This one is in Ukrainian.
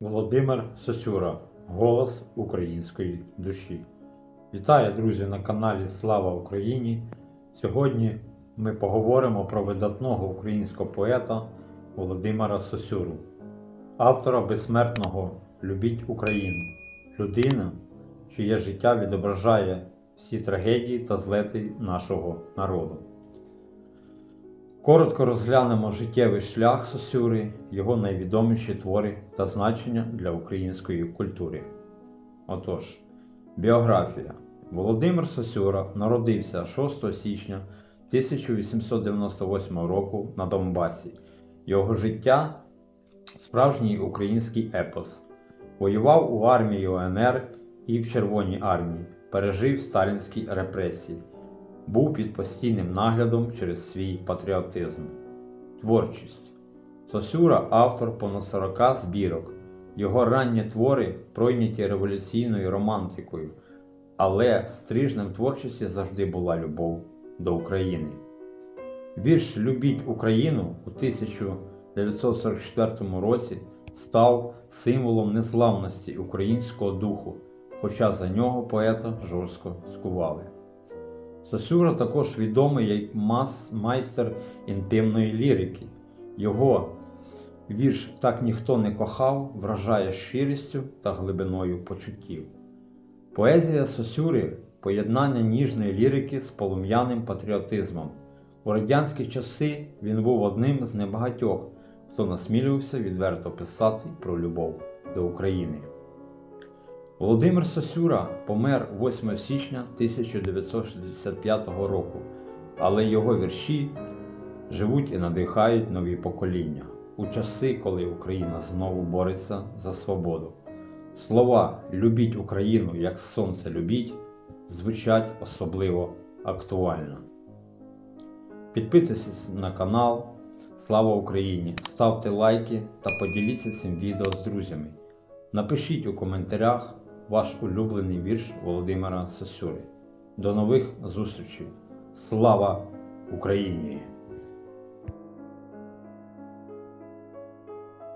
Володимир Сосюра, голос української душі. Вітаю, друзі, на каналі Слава Україні. Сьогодні ми поговоримо про видатного українського поета Володимира Сосюру, автора безсмертного Любіть Україну, людина, чиє життя відображає всі трагедії та злети нашого народу. Коротко розглянемо життєвий шлях Сосюри, його найвідоміші твори та значення для української культури. Отож, біографія. Володимир Сосюра народився 6 січня 1898 року на Донбасі. Його життя справжній український епос. Воював у армії УНР і в Червоній армії, пережив сталінські репресії був під постійним наглядом через свій патріотизм. Творчість Сосюра автор понад 40 збірок. Його ранні твори пройняті революційною романтикою, але стрижнем творчості завжди була любов до України. Вірш Любіть Україну у 1944 році став символом незламності українського духу, хоча за нього поета жорстко скували. Сосюра також відомий як майстер інтимної лірики. Його вірш Так ніхто не кохав вражає щирістю та глибиною почуттів. Поезія Сосюри поєднання ніжної лірики з полум'яним патріотизмом. У радянські часи він був одним з небагатьох, хто насмілювався відверто писати про любов до України. Володимир Сосюра помер 8 січня 1965 року, але його вірші живуть і надихають нові покоління у часи, коли Україна знову бореться за свободу. Слова Любіть Україну, як сонце любіть звучать особливо актуально. Підписуйтесь на канал. Слава Україні! Ставте лайки та поділіться цим відео з друзями. Напишіть у коментарях ваш улюблений вірш Володимира Сосюри. До нових зустрічей! Слава Україні!